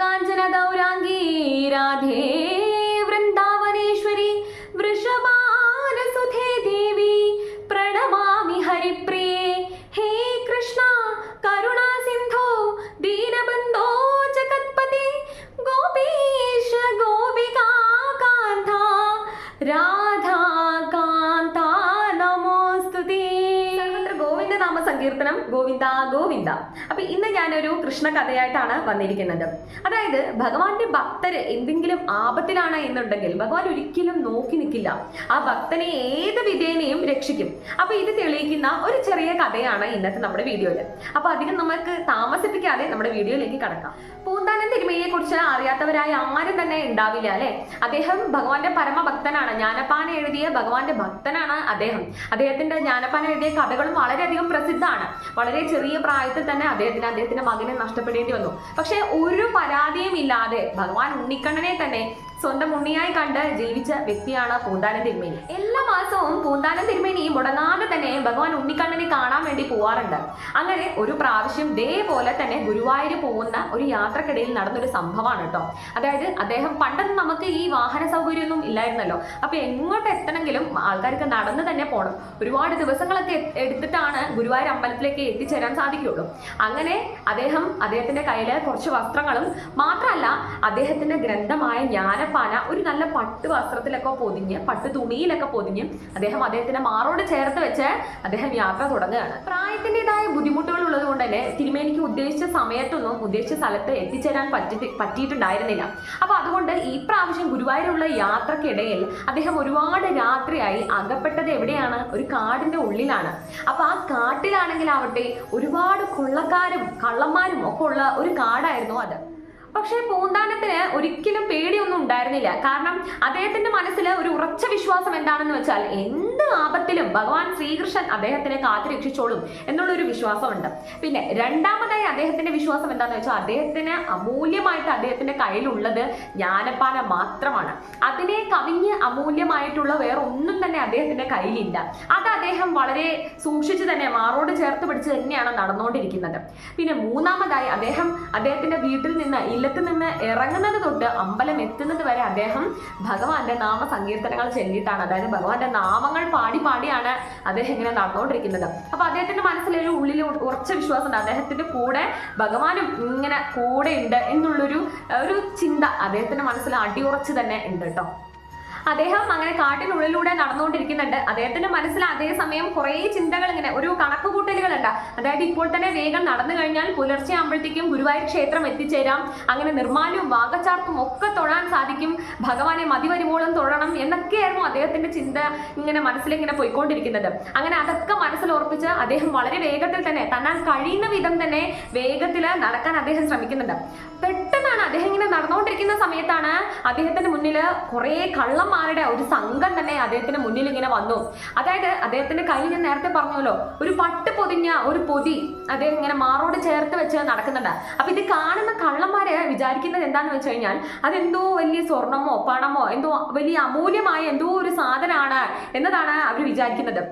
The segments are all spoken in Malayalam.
കാഞ്ചന ഗൗരാംഗീ രാധേ സങ്കീർത്തനം ഗോവിന്ദ ഗോവിന്ദ. അപ്പൊ ഇന്ന് ഞാനൊരു കൃഷ്ണ കഥയായിട്ടാണ് വന്നിരിക്കുന്നത്. അതായത് ഭഗവാന്റെ ഭക്തര് എന്തെങ്കിലും ആപത്തിലാണ് എന്നുണ്ടെങ്കിൽ ഭഗവാൻ ഒരിക്കലും നോക്കി നിൽക്കില്ല. ആ ഭക്തനെ ഏത് വിധേനയും രക്ഷിക്കും. അപ്പൊ ഇത് തെളിയിക്കുന്ന ഒരു ചെറിയ കഥയാണ് ഇന്നത്തെ നമ്മുടെ വീഡിയോയിൽ അപ്പൊ അധികം നമുക്ക് താമസിപ്പിക്കാതെ നമ്മുടെ വീഡിയോയിലേക്ക് കടക്കാം. പൂന്താനം തിരുമയെ കുറിച്ച് അറിയാത്തവരായ ആരും തന്നെ ഉണ്ടാവില്ല അല്ലെ? അദ്ദേഹം ഭഗവാന്റെ പരമഭക്തനാണ്. ജ്ഞാനപ്പാന എഴുതിയ ഭഗവാന്റെ ഭക്തനാണ് അദ്ദേഹം. അദ്ദേഹത്തിന്റെ ജ്ഞാനപ്പാന എഴുതിയ കഥകളും വളരെയധികം പ്രസിദ്ധമാണ് വളരെ ചെറിയ പ്രായത്തിൽ തന്നെ അദ്ദേഹത്തിന് അദ്ദേഹത്തിന്റെ മകനെ നഷ്ടപ്പെടേണ്ടി വന്നു. പക്ഷെ ഒരു പരാതിയും ഇല്ലാതെ ഭഗവാൻ ഉണ്ണിക്കണ്ണനെ തന്നെ സ്വന്തം ഉണ്ണിയായി കണ്ട് ജീവിച്ച വ്യക്തിയാണ് പൂന്താനം തിരുമേനി. എല്ലാ മാസവും പൂന്താനം തിരുമേനി മുടങ്ങാതെ തന്നെ ഭഗവാൻ ഉണ്ണിക്കണ്ണനെ കാണാൻ വേണ്ടി പോവാറുണ്ട്. അങ്ങനെ ഒരു പ്രാവശ്യം ഇതേപോലെ തന്നെ ഗുരുവായൂർ പോകുന്ന ഒരു യാത്രക്കിടയിൽ നടന്നൊരു സംഭവമാണ് കേട്ടോ. അതായത് അദ്ദേഹം പണ്ടൊന്നും നമുക്ക് ഈ വാഹന സൗകര്യമൊന്നും ഇല്ലായിരുന്നല്ലോ. അപ്പൊ എങ്ങോട്ട് എത്തണമെങ്കിലും ആൾക്കാർക്ക് നടന്ന് തന്നെ പോകണം ഒരുപാട് ദിവസങ്ങളൊക്കെ എടുത്തിട്ടാണ് ഗുരുവായൂർ അമ്പലത്തിലേക്ക് എത്തിച്ചേരാൻ സാധിക്കുള്ളൂ അങ്ങനെ അദ്ദേഹം അദ്ദേഹത്തിന്റെ കയ്യിൽ കുറച്ച് വസ്ത്രങ്ങളും മാത്രമല്ല അദ്ദേഹത്തിന്റെ ഗ്രന്ഥമായ ജ്ഞാനപ്പാന ഒരു നല്ല പട്ട് വസ്ത്രത്തിലൊക്കെ പൊതിഞ്ഞ് പട്ട് തുണിയിലൊക്കെ പൊതിഞ്ഞ് അദ്ദേഹം അദ്ദേഹത്തിന്റെ മാറോട് ചേർത്ത് വെച്ച് അദ്ദേഹം യാത്ര തുടങ്ങുകയാണ്. പ്രായത്തിന്റെതായ ബുദ്ധിമുട്ടുകൾ ഉള്ളത് കൊണ്ട് തന്നെ തിരുമേനിക്ക് ഉദ്ദേശിച്ച സമയത്തൊന്നും ഉദ്ദേശിച്ച സ്ഥലത്ത് എത്തിച്ചേരാൻ പറ്റി പറ്റിയിട്ടുണ്ടായിരുന്നില്ല. അപ്പൊ അതുകൊണ്ട് ഈ പ്രാവശ്യം ഗുരുവായൂരുള്ള യാത്രക്കിടയിൽ അദ്ദേഹം ഒരുപാട് രാത്രിയായി അകപ്പെട്ടത് എവിടെയാണ്? ഒരു കാടിന്റെ ഉള്ളിലാണ്. അപ്പൊ ആ കാട്ടിലാണെങ്കിൽ ആവട്ടെ ഒരുപാട് കൊള്ളക്കാരും കള്ളന്മാരും ഒക്കെ ഉള്ള ഒരു കാടായിരുന്നു അത്. പക്ഷേ പൂന്താനത്തിന് ഒരിക്കലും പേടിയൊന്നും ഉണ്ടായിരുന്നില്ല. കാരണം അദ്ദേഹത്തിന്റെ മനസ്സിൽ ഒരു ഉറച്ച വിശ്വാസം എന്താണെന്ന് വെച്ചാൽ എന്ത് ആപത്തിലും ഭഗവാൻ ശ്രീകൃഷ്ണൻ അദ്ദേഹത്തിനെ കാത്തു രക്ഷിച്ചോളും എന്നുള്ളൊരു വിശ്വാസമുണ്ട്. പിന്നെ രണ്ടാമതായി അദ്ദേഹത്തിന്റെ വിശ്വാസം എന്താണെന്ന് വെച്ചാൽ അദ്ദേഹത്തിന് അമൂല്യമായിട്ട് അദ്ദേഹത്തിന്റെ കയ്യിലുള്ളത് ജ്ഞാനപ്പാന മാത്രമാണ്. അതിനെ കവിഞ്ഞ് അമൂല്യമായിട്ടുള്ള വേറെ ഒന്നും തന്നെ അദ്ദേഹത്തിന്റെ കയ്യിലില്ല. അത് അദ്ദേഹം വളരെ സൂക്ഷിച്ച് തന്നെ മാറോട് ചേർത്ത് പിടിച്ച് തന്നെയാണ് നടന്നുകൊണ്ടിരിക്കുന്നത് പിന്നെ മൂന്നാമതായി അദ്ദേഹം അദ്ദേഹത്തിന്റെ വീട്ടിൽ നിന്ന് ഇല്ലത്ത് നിന്ന് ഇറങ്ങുന്നത് തൊട്ട് അമ്പലം എത്തുന്നത് വരെ അദ്ദേഹം ഭഗവാന്റെ നാമ സങ്കീർത്തനങ്ങൾ ചൊല്ലിയിട്ടാണ്. അതായത് ഭഗവാന്റെ നാമങ്ങൾ പാടി പാടിയാണ് അദ്ദേഹം ഇങ്ങനെ നടന്നുകൊണ്ടിരിക്കുന്നത്. അപ്പൊ അദ്ദേഹത്തിന്റെ മനസ്സിലൊരു ഉള്ളിൽ ഉറച്ച വിശ്വാസമുണ്ട്. അദ്ദേഹത്തിന്റെ കൂടെ ഭഗവാനും ഇങ്ങനെ കൂടെ ഉണ്ട് എന്നുള്ളൊരു ഒരു ചിന്ത അദ്ദേഹത്തിന്റെ മനസ്സിൽ അടിയുറച്ച് തന്നെ ഉണ്ട് കേട്ടോ. അദ്ദേഹം അങ്ങനെ കാട്ടിനുള്ളിലൂടെ നടന്നുകൊണ്ടിരിക്കുന്നുണ്ട്. അദ്ദേഹത്തിന്റെ മനസ്സിൽ അതേസമയം കുറേ ചിന്തകൾ ഇങ്ങനെ ഒരു കണക്കുകൂട്ടലുകളുണ്ട്. അതായത് ഇപ്പോൾ തന്നെ വേഗം നടന്നു കഴിഞ്ഞാൽ പുലർച്ചെ ആകുമ്പോഴത്തേക്കും ഗുരുവായൂർ ക്ഷേത്രം എത്തിച്ചേരാം. അങ്ങനെ നിർമ്മാല്യവും വാഗച്ചാർത്തും ഒക്കെ തൊഴാൻ സാധിക്കും. ഭഗവാനെ മതി വരുവോളം തൊഴണം എന്നൊക്കെയായിരുന്നു അദ്ദേഹത്തിന്റെ ചിന്ത ഇങ്ങനെ മനസ്സിലിങ്ങനെ പോയിക്കൊണ്ടിരിക്കുന്നത്. അങ്ങനെ അതൊക്കെ മനസ്സിൽ ഉറപ്പിച്ച് അദ്ദേഹം വളരെ വേഗത്തിൽ തന്നെ തന്നാൽ കഴിയുന്ന വിധം തന്നെ വേഗത്തിൽ നടക്കാൻ അദ്ദേഹം ശ്രമിക്കുന്നുണ്ട്. പെട്ടെന്നാണ് അദ്ദേഹം ഇങ്ങനെ നടന്നുകൊണ്ടിരിക്കുന്ന സമയത്താണ് അദ്ദേഹത്തിന്റെ മുന്നിൽ കുറേ കള്ളന്മാരുടെ ഒരു സംഘം തന്നെ അദ്ദേഹത്തിന്റെ മുന്നിൽ ഇങ്ങനെ വന്നു. അതായത് അദ്ദേഹത്തിന്റെ കയ്യിൽ ഞാൻ നേരത്തെ പറഞ്ഞല്ലോ ഒരു പട്ട് പൊതിഞ്ഞ ഒരു പൊതി അദ്ദേഹം ഇങ്ങനെ മാറോട് ചേർത്ത് വെച്ച് നടക്കുന്നുണ്ട്. അപ്പൊ ഇത് കാണുന്ന കള്ളന്മാരെ വിചാരിക്കുന്നത് എന്താന്ന് വെച്ച് കഴിഞ്ഞാൽ അതെന്തോ വലിയ സ്വർണമോ പണമോ എന്തോ വലിയ അമൂല്യമായ എന്തോ ഒരു സാധനമാണ് എന്നതാണ് അവർ വിചാരിക്കുന്നത്.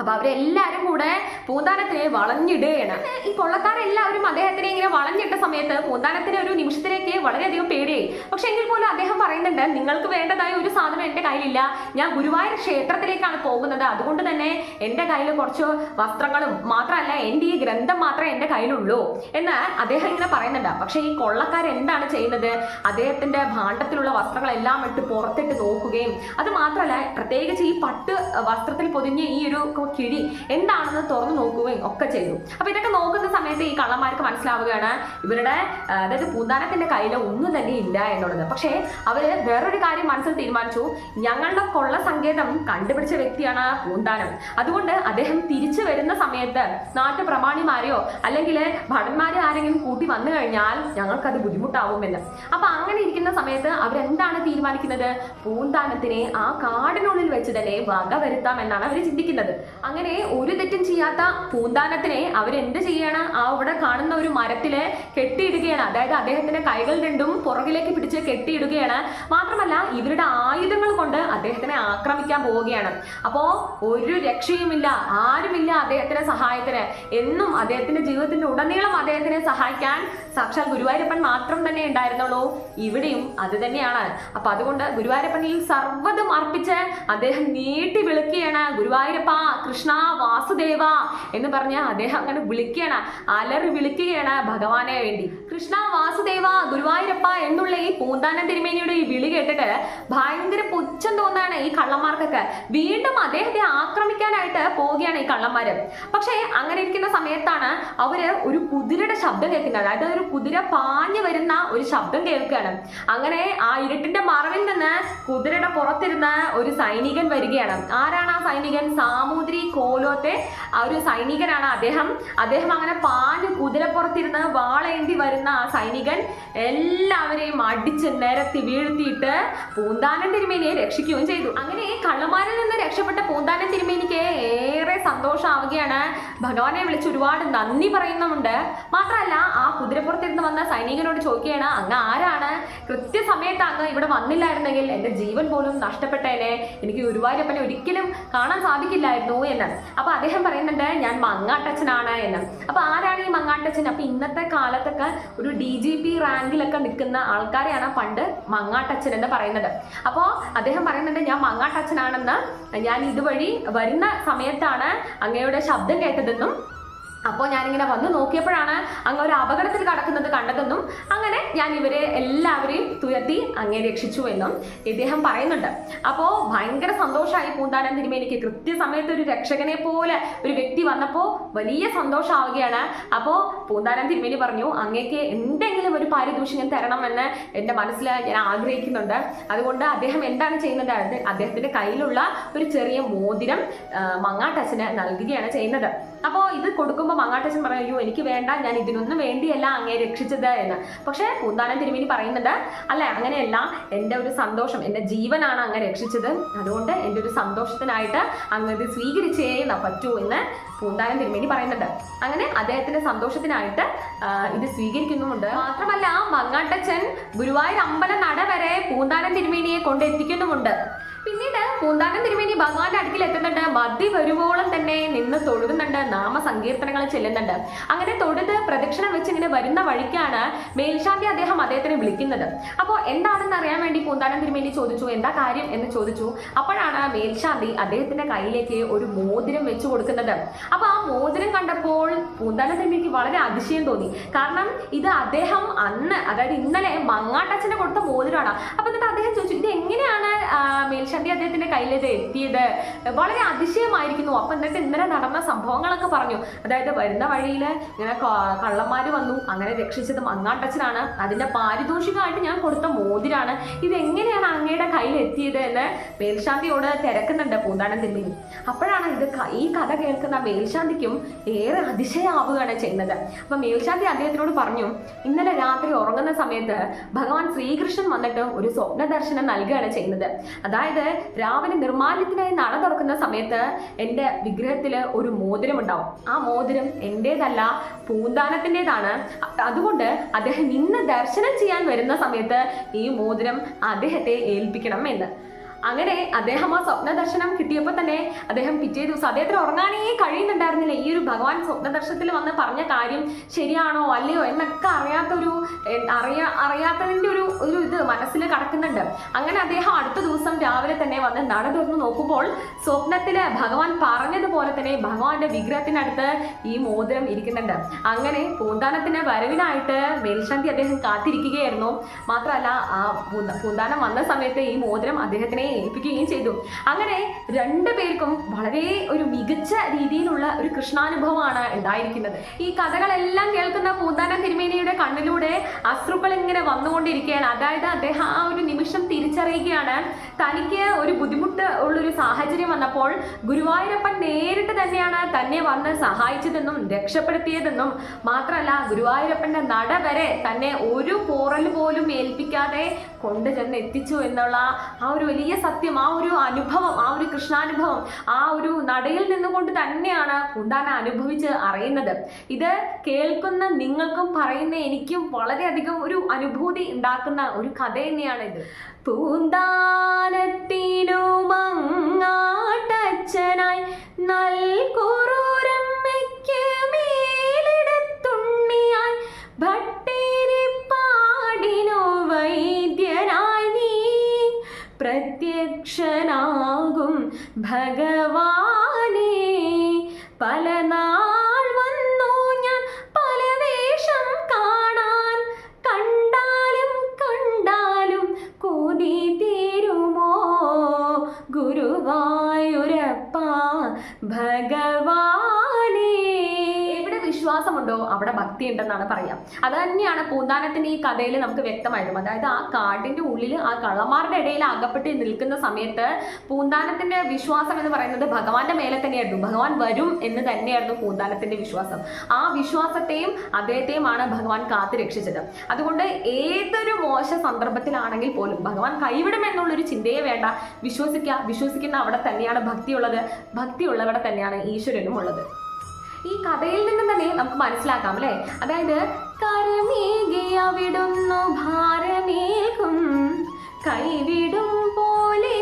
അപ്പൊ അവരെല്ലാരും കൂടെ പൂന്താനത്തിനെ വളഞ്ഞിടുകയാണ്. ഈ കൊള്ളക്കാരെല്ലാവരും അദ്ദേഹത്തിനെ ഇങ്ങനെ വളഞ്ഞിട്ട സമയത്ത് പൂന്താനത്തിന് ഒരു നിമിഷത്തിലേക്ക് വളരെയധികം പേടിയായി. പക്ഷെ എങ്കിൽ പോലും അദ്ദേഹം പറയുന്നുണ്ട് നിങ്ങൾക്ക് വേണ്ടതായ ഒരു സാധനം എന്റെ കയ്യിലില്ല. ഞാൻ ഗുരുവായൂർ ക്ഷേത്രത്തിലേക്കാണ് പോകുന്നത്. അതുകൊണ്ട് തന്നെ എന്റെ കയ്യിൽ കുറച്ച് വസ്ത്രങ്ങളും മാത്രമല്ല എന്റെ ഈ ഗ്രന്ഥം മാത്രമേ എന്റെ കയ്യിലുള്ളൂ. എന്ന് അദ്ദേഹം ഇങ്ങനെ പറയുന്നുണ്ട്. പക്ഷെ ഈ കൊള്ളക്കാർ എന്താണ് ചെയ്യുന്നത്? അദ്ദേഹത്തിന്റെ ഭാണ്ഡത്തിലുള്ള വസ്ത്രങ്ങളെല്ലാം ഇട്ട് പുറത്തിട്ട് നോക്കുകയും അത് മാത്രമല്ല പ്രത്യേകിച്ച് ഈ പട്ട് വസ്ത്രത്തിൽ പൊതിഞ്ഞ് ഈ ഒരു കിഴി എന്താണെന്ന് തുറന്നു നോക്കുകയും ഒക്കെ ചെയ്തു. അപ്പൊ ഇതൊക്കെ നോക്കുന്ന സമയത്ത് ഈ കള്ളന്മാർക്ക് മനസ്സിലാവുകയാണ് ഇവരുടെ അതായത് പൂന്താനത്തിന്റെ കയ്യിൽ ഒന്നും തന്നെ ഇല്ല എന്നുള്ളത്. പക്ഷേ അവർ വേറൊരു കാര്യം മനസ്സിൽ തീരുമാനിച്ചു. ഞങ്ങളുടെ കൊള്ള സങ്കേതം കണ്ടുപിടിച്ച വ്യക്തിയാണ് പൂന്താനം. അതുകൊണ്ട് അദ്ദേഹം തിരിച്ചു വരുന്ന സമയത്ത് നാട്ടു പ്രമാണിമാരെയോ അല്ലെങ്കിൽ ഭടന്മാരെ ആരെങ്കിലും കൂട്ടി വന്നു കഴിഞ്ഞാൽ ഞങ്ങൾക്കത് ബുദ്ധിമുട്ടാവുമെന്ന്. അപ്പൊ അങ്ങനെ ഇരിക്കുന്ന സമയത്ത് അവരെന്താണ് തീരുമാനിക്കുന്നത്? പൂന്താനത്തിനെ ആ കാടിനുള്ളിൽ വെച്ച് തന്നെ വക വരുത്താം എന്നാണ് അവർ ചിന്തിക്കുന്നത്. അങ്ങനെ ഒരു തെറ്റും ചെയ്യാത്ത പൂന്താനത്തിനെ അവരെന്ത് ചെയ്യാണ്? ആ അവിടെ കാണുന്ന ഒരു മരത്തിൽ കെട്ടിയിടുകയാണ്. അതായത് അദ്ദേഹത്തിന്റെ കൈകൾ രണ്ടും പുറകിലേക്ക് പിടിച്ച് കെട്ടിയിടുകയാണ്. മാത്രമല്ല ഇവരുടെ ആയുധങ്ങൾ കൊണ്ട് അദ്ദേഹത്തിനെ ആക്രമിക്കാൻ പോവുകയാണ്. അപ്പോ ഒരു രക്ഷയുമില്ല ആരുമില്ല അദ്ദേഹത്തിന്റെ സഹായത്തിന്. എന്നും അദ്ദേഹത്തിന്റെ ജീവിതത്തിന്റെ ഉടനീളം അദ്ദേഹത്തിനെ സഹായിക്കാൻ സാക്ഷാൽ ഗുരുവായൂരപ്പൻ മാത്രം തന്നെ ഉണ്ടായിരുന്നുള്ളൂ. ഇവിടെയും അത് തന്നെയാണ്. അപ്പൊ അതുകൊണ്ട് ഗുരുവായൂരപ്പനിൽ സർവതും അർപ്പിച്ച് അദ്ദേഹം നീട്ടി വിളിക്കുകയാണ്. ഗുരുവായൂരപ്പ കൃഷ്ണ വാസുദേവ എന്ന് പറഞ്ഞ അദ്ദേഹം അങ്ങനെ വിളിക്കുകയാണ്. അലറി വിളിക്കുകയാണ് ഭഗവാനെ വേണ്ടി. കൃഷ്ണ വാസുദേവ ഗുരുവായൂരപ്പ എന്നുള്ള ഈ പൂന്താനം തിരുമേനിയുടെ ഈ വിളി കേട്ടിട്ട് ഭയങ്കര പുച്ഛം തോന്നാണ് ഈ കള്ളന്മാർക്കൊക്കെ. വീണ്ടും അദ്ദേഹത്തെ ആക്രമിക്കാനായിട്ട് പോവുകയാണ് ഈ കള്ളന്മാര്. പക്ഷേ അങ്ങനെ ഇരിക്കുന്ന സമയത്താണ് അവർ ഒരു കുതിരയുടെ ശബ്ദം കേൾക്കുന്നത്. അതായത് ഒരു കുതിര പാഞ്ഞു വരുന്ന ഒരു ശബ്ദം കേൾക്കുകയാണ്. അങ്ങനെ ആ ഇരുട്ടിന്റെ മറവിൽ നിന്ന് കുതിരയുടെ പുറത്തിരുന്ന ഒരു സൈനികൻ വരികയാണ്. ആരാണ് ആ സൈനികൻ? സാമൂതിരി കോലോത്തെ ആ ഒരു സൈനികനാണ് അദ്ദേഹം. അദ്ദേഹം അങ്ങനെ പാൽ കുതിരപ്പുറത്തിരുന്ന് വാളേന്തി വരുന്ന ആ സൈനികൻ എല്ലാവരെയും അടിച്ച് നിരത്തി വീഴ്ത്തിയിട്ട് പൂന്താനൻ തിരുമേനിയെ രക്ഷിക്കുകയും ചെയ്തു. അങ്ങനെ ഈ കള്ളന്മാരിൽ നിന്ന് രക്ഷപ്പെട്ട പൂന്താനൻ തിരുമേനിക്ക് ഏറെ സന്തോഷമാവുകയാണ് ഭഗവാനെ വിളിച്ച് ഒരുപാട് നന്ദി പറയുന്നുമുണ്ട്. മാത്രമല്ല ആ കുതിരപ്പുറത്തിരുന്ന് വന്ന സൈനികനോട് ചോദിക്കുകയാണ് അങ്ങ് ആരാണ്? കൃത്യസമയത്ത് അങ്ങ് ഇവിടെ വന്നില്ലായിരുന്നെങ്കിൽ എന്റെ ജീവൻ പോലും നഷ്ടപ്പെട്ടേനെ. എനിക്ക് ഗുരുവായൂരപ്പനെ ഒരിക്കലും കാണാൻ സാധിക്കില്ലായിരുന്നു. എന്ന്. അപ്പൊ അദ്ദേഹം പറയുന്നുണ്ട് ഞാൻ മങ്ങാട്ടച്ചനാണ് എന്ന്. അപ്പൊ ആരാണ് ഈ മങ്ങാട്ടച്ചൻ അപ്പൊ ഇന്നത്തെ കാലത്തൊക്കെ ഒരു ഡി ജി പി റാങ്കിലൊക്കെ നിൽക്കുന്ന ആൾക്കാരെയാണ് പണ്ട് മങ്ങാട്ടച്ചൻ എന്ന് പറയുന്നത്. അപ്പോൾ അദ്ദേഹം പറയുന്നുണ്ട് ഞാൻ മങ്ങാട്ടച്ചനാണെന്ന് ഞാൻ ഇതുവഴി വരുന്ന സമയത്താണ് അങ്ങയുടെ ശബ്ദം കേട്ടതെന്നും അപ്പോൾ ഞാനിങ്ങനെ വന്ന് നോക്കിയപ്പോഴാണ് അങ്ങ് ഒരു അപകടത്തിൽ കടക്കുന്നത് കണ്ടതെന്നും അങ്ങനെ ഞാൻ ഇവരെ എല്ലാവരെയും തുയർത്തി അങ്ങേ രക്ഷിച്ചു എന്നും ഇദ്ദേഹം പറയുന്നുണ്ട്. അപ്പോൾ ഭയങ്കര സന്തോഷമായി പൂന്താനം തിരുമേനിക്ക്. കൃത്യസമയത്ത് ഒരു രക്ഷകനെ പോലെ ഒരു വ്യക്തി വന്നപ്പോൾ വലിയ സന്തോഷമാവുകയാണ്. അപ്പോൾ പൂന്താനം തിരുമേനി പറഞ്ഞു അങ്ങേക്ക് എന്തെങ്കിലും ഒരു പാരിതോഷികം തരണമെന്ന് എന്റെ മനസ്സിൽ ഞാൻ ആഗ്രഹിക്കുന്നുണ്ട്. അതുകൊണ്ട് അദ്ദേഹം എന്താണ് ചെയ്യുന്നത്? അദ്ദേഹത്തിന്റെ കയ്യിലുള്ള ഒരു ചെറിയ മോതിരം മങ്ങാട്ടച്ഛന് നൽകുകയാണ് ചെയ്യുന്നത്. അപ്പോൾ ഇത് കൊടുക്കുമ്പോൾ മങ്ങാട്ടച്ചൻ പറയും അയ്യോ എനിക്ക് വേണ്ട ഞാൻ ഇതിനൊന്നും വേണ്ടിയല്ല അങ്ങേ രക്ഷിച്ചത് എന്ന്. പക്ഷേ പൂന്താനം തിരുമേനി പറയുന്നുണ്ട് അല്ല അങ്ങനെയല്ല എന്റെ ഒരു സന്തോഷം എന്റെ ജീവനാണ് അങ്ങ് രക്ഷിച്ചത്. അതുകൊണ്ട് എന്റെ ഒരു സന്തോഷത്തിനായിട്ട് അങ്ങ് ഇത് സ്വീകരിച്ചേ പറ്റൂ എന്ന് പൂന്താനം തിരുമേനി പറയുന്നുണ്ട്. അങ്ങനെ അദ്ദേഹത്തിന്റെ സന്തോഷത്തിനായിട്ട് ഇത് സ്വീകരിക്കുന്നുമുണ്ട്. മാത്രമല്ല മങ്ങാട്ടച്ചൻ ഗുരുവായൂർ അമ്പല നട വരെ പൂന്താനം തിരുമേനിയെ കൊണ്ടെത്തിക്കുന്നുമുണ്ട്. പിന്നീട് പൂന്താനം തിരുമേനി ഭഗവാന്റെ അടുക്കൽ എത്തുന്നുണ്ട്. മതി വരുവോളം തന്നെ നിന്ന് തൊഴുകുന്നുണ്ട് നാമസങ്കീർത്തനങ്ങൾ ചെല്ലുന്നുണ്ട്. അങ്ങനെ തൊഴുത് പ്രദക്ഷിണം വെച്ച് ഇങ്ങനെ വരുന്ന വഴിക്കാണ് മേൽശാന്തി അദ്ദേഹം അദ്ദേഹത്തിനെ വിളിക്കുന്നത്. അപ്പോൾ എന്താണെന്ന് അറിയാൻ വേണ്ടി പൂന്താനം തിരുമേനി ചോദിച്ചു. എന്താ കാര്യം എന്ന് ചോദിച്ചു. അപ്പോഴാണ് മേൽശാന്തി അദ്ദേഹത്തിന്റെ കയ്യിലേക്ക് ഒരു മോതിരം വെച്ചു കൊടുക്കുന്നത്. അപ്പൊ ആ മോതിരം കണ്ടപ്പോൾ പൂന്താനം തിരുമേനിക്ക് വളരെ അതിശയം തോന്നി. കാരണം ഇത് അദ്ദേഹം അന്ന് അതായത് ഇന്നലെ മങ്ങാട്ടച്ഛനെ കൊടുത്ത മോതിരമാണ്. അപ്പൊ എന്നിട്ട് അദ്ദേഹം ചോദിച്ചു ഇത് എങ്ങനെയാണ് ആ, മേൽശാന്തി അദ്ദേഹത്തിന്റെ കയ്യിലേക്ക് എത്തിയത്? വളരെ അതിശയമായിരിക്കുന്നു. അപ്പൊ എന്നിട്ട് ഇന്നലെ നടന്ന സംഭവങ്ങളൊക്കെ പറഞ്ഞു. അതായത് വരുന്ന വഴിയിൽ ഇങ്ങനെ കള്ളന്മാര് വന്നു. അങ്ങനെ രക്ഷിച്ചത് മങ്ങാട്ടച്ചനാണ് അതിന്റെ പാരിതോഷികമായിട്ട് ഞാൻ കൊടുത്ത മോതിരാണ്. ഇത് കയ്യിൽ എത്തിയത് എന്ന് മേൽശാന്തിയോട് തിരക്കുന്നുണ്ട് പൂന്താനം തിരുമേനി. അപ്പോഴാണ് ഇത് ഈ കഥ കേൾക്കുന്ന മേൽശാന്തിക്കും ഏറെ അതിശയാവുകയാണ് ചെയ്യുന്നത്. അപ്പൊ മേൽശാന്തി അദ്ദേഹത്തിനോട് പറഞ്ഞു ഇന്നലെ രാത്രി ഉറങ്ങുന്ന സമയത്ത് ഭഗവാൻ ശ്രീകൃഷ്ണൻ വന്നിട്ട് ഒരു സ്വപ്ന ദർശനം നൽകുകയാണ് ചെയ്യുന്നത്. അതായത് രാവിലെ നിർമാല്യത്തിനായി നട തുറക്കുന്ന സമയത്ത് എന്റെ വിഗ്രഹത്തിൽ ഒരു മോതിരം ഉണ്ടാവും. ആ മോതിരം എന്റേതല്ല പൂന്താനത്തിന്റെതാണ്. അതുകൊണ്ട് അദ്ദേഹം ഇന്ന് ദർശനം ചെയ്യാൻ വരുന്ന സമയത്ത് ഈ മോതിരം അദ്ദേഹത്തെ ഏൽപ്പിക്കണം എന്ന്. tienda. അങ്ങനെ അദ്ദേഹം ആ സ്വപ്ന ദർശനം കിട്ടിയപ്പോൾ തന്നെ അദ്ദേഹം പിറ്റേ ദിവസം അദ്ദേഹത്തിന് ഉറങ്ങാനേ കഴിയുന്നുണ്ടായിരുന്നില്ല. ഈ ഒരു ഭഗവാൻ സ്വപ്ന ദർശനത്തിൽ വന്ന് പറഞ്ഞ കാര്യം ശരിയാണോ അല്ലയോ എന്നൊക്കെ അറിയാത്തൊരു അറിയാ അറിയാത്തതിന്റെ ഒരു ഒരു ഇത് മനസ്സിൽ കടക്കുന്നുണ്ട്. അങ്ങനെ അദ്ദേഹം അടുത്ത ദിവസം രാവിലെ തന്നെ വന്ന് നട തുറന്ന് നോക്കുമ്പോൾ സ്വപ്നത്തിൽ ഭഗവാൻ പറഞ്ഞതുപോലെ തന്നെ ഭഗവാന്റെ വിഗ്രഹത്തിനടുത്ത് ഈ മോതിരം ഇരിക്കുന്നുണ്ട്. അങ്ങനെ പൂന്താനത്തിന് വരവിനായിട്ട് മേൽശാന്തി അദ്ദേഹം കാത്തിരിക്കുകയായിരുന്നു. മാത്രമല്ല ആ പൂന്താനം വന്ന സമയത്ത് ഈ മോതിരം അദ്ദേഹത്തിനെ ഏൽപ്പിക്കുകയും ചെയ്തു. അങ്ങനെ രണ്ടു പേർക്കും വളരെ ഒരു മികച്ച രീതിയിലുള്ള ഒരു കൃഷ്ണാനുഭവമാണ് ഉണ്ടായിരിക്കുന്നത്. ഈ കഥകളെല്ലാം കേൾക്കുന്ന പൂന്താനം തിരുമേനിയുടെ കണ്ണിലൂടെ അശ്രുക്കൾ ഇങ്ങനെ വന്നുകൊണ്ടിരിക്കുകയാണ്. അതായത് അദ്ദേഹം ആ ഒരു നിമിഷം തിരിച്ചറിയുകയാണ്. തനിക്ക് ഒരു ബുദ്ധിമുട്ട് ഉള്ളൊരു സാഹചര്യം വന്നപ്പോൾ ഗുരുവായൂരപ്പൻ നേരിട്ട് തന്നെയാണ് തന്നെ വന്ന് സഹായിച്ചതെന്നും രക്ഷപ്പെടുത്തിയതെന്നും മാത്രമല്ല ഗുരുവായൂരപ്പന്റെ നട വരെ തന്നെ ഒരു പോറൽ പോലും ഏൽപ്പിക്കാതെ കൊണ്ടുചെന്ന് എത്തിച്ചു എന്നുള്ള ആ ഒരു വലിയ സത്യം ആ ഒരു അനുഭവം ആ ഒരു കൃഷ്ണാനുഭവം ആ ഒരു നടയിൽ നിന്നുകൊണ്ട് തന്നെയാണ് പൂന്താന അനുഭവിച്ച് അറിയുന്നത്. ഇത് കേൾക്കുന്ന നിങ്ങൾക്കും പറയുന്ന എനിക്കും വളരെയധികം ഒരു അനുഭൂതി ഉണ്ടാക്കുന്ന ഒരു കഥ തന്നെയാണ് ഇത്. പൂന്താനത്തിനു മങ്ങാട്ടച്ചനായി നൽകുറൂരമ്മയ്ക്ക് പ്രത്യക്ഷനാകും ഭഗവാനേ. പല ഉണ്ടെന്നാണ് പറയാം. അത് തന്നെയാണ് പൂന്താനത്തിന്റെ ഈ കഥയിൽ നമുക്ക് വ്യക്തമായിട്ടും. അതായത് ആ കാടിന്റെ ഉള്ളിൽ ആ കള്ളന്മാരുടെ ഇടയിൽ അകപ്പെട്ട് നിൽക്കുന്ന സമയത്ത് പൂന്താനത്തിന്റെ വിശ്വാസം എന്ന് പറയുന്നത് ഭഗവാന്റെ മേലെ തന്നെയായിരുന്നു. ഭഗവാൻ വരും എന്ന് തന്നെയായിരുന്നു പൂന്താനത്തിന്റെ വിശ്വാസം. ആ വിശ്വാസത്തെയും അദ്ദേഹത്തെയുമാണ് ഭഗവാൻ കാത്തു രക്ഷിച്ചത്. അതുകൊണ്ട് ഏതൊരു മോശ സന്ദർഭത്തിലാണെങ്കിൽ പോലും ഭഗവാൻ കൈവിടും എന്നുള്ളൊരു ചിന്തയെ വേണ്ട. വിശ്വസിക്കുക വിശ്വസിക്കുന്ന അവിടെ തന്നെയാണ് ഭക്തിയുള്ളത്. ഭക്തിയുള്ളവിടെ തന്നെയാണ് ഈശ്വരനും ഉള്ളത് ഈ കഥയിൽ നിന്ന് തന്നെ നമുക്ക് മനസ്സിലാക്കാം അല്ലേ? അതായത് കരമേകിയവിടുന്നു ഭാരമേൽക്കും കൈവിടും പോലെ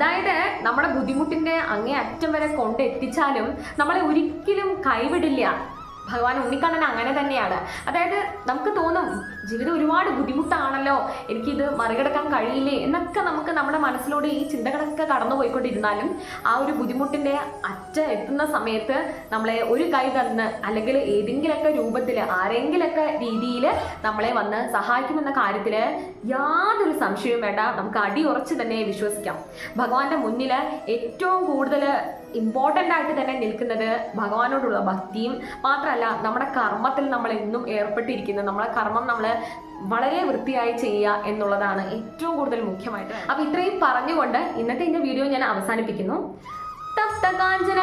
അതായത് നമ്മുടെ ബുദ്ധിമുട്ടിന്റെ അങ്ങേ അറ്റം വരെ കൊണ്ടെത്തിച്ചാലും നമ്മളെ ഒരിക്കലും കൈവിടില്ല. ഭഗവാൻ ഉണ്ണിക്കണ്ണൻ അങ്ങനെ തന്നെയാണ്. അതായത് നമുക്ക് തോന്നും ജീവിതം ഒരുപാട് ബുദ്ധിമുട്ടാണല്ലോ. എനിക്കിത് മറികടക്കാൻ കഴിയില്ലേ? എന്നൊക്കെ നമുക്ക് നമ്മുടെ മനസ്സിലൂടെ ഈ ചിന്തകളൊക്കെ കടന്നു പോയിക്കൊണ്ടിരുന്നാലും ആ ഒരു ബുദ്ധിമുട്ടിന്റെ അറ്റ എത്തുന്ന സമയത്ത് നമ്മളെ ഒരു കൈ തന്ന് അല്ലെങ്കിൽ ഏതെങ്കിലുമൊക്കെ രൂപത്തിൽ ആരെങ്കിലൊക്കെ രീതിയിൽ നമ്മളെ വന്ന് സഹായിക്കുമെന്ന കാര്യത്തിൽ യാതൊരു സംശയവും വേണ്ട. നമുക്ക് അടിയുറച്ച് തന്നെ വിശ്വസിക്കാം. ഭഗവാന്റെ മുന്നിൽ ഏറ്റവും കൂടുതൽ ഇമ്പോർട്ടന്റ് ആയിട്ട് തന്നെ നിൽക്കുന്നത് ഭഗവാനോടുള്ള ഭക്തിയും മാത്രമല്ല നമ്മുടെ കർമ്മത്തിൽ നമ്മൾ എന്നും ഏർപ്പെട്ടിരിക്കുന്നത്. നമ്മളെ കർമ്മം നമ്മൾ വളരെ വൃത്തിയായി ചെയ്യുക എന്നുള്ളതാണ് ഏറ്റവും കൂടുതൽ മുഖ്യമായിട്ട് അപ്പൊ ഇത്രയും പറഞ്ഞുകൊണ്ട് ഇന്നത്തെ എന്റെ വീഡിയോ ഞാൻ അവസാനിപ്പിക്കുന്നു. തപ്ത കാഞ്ചന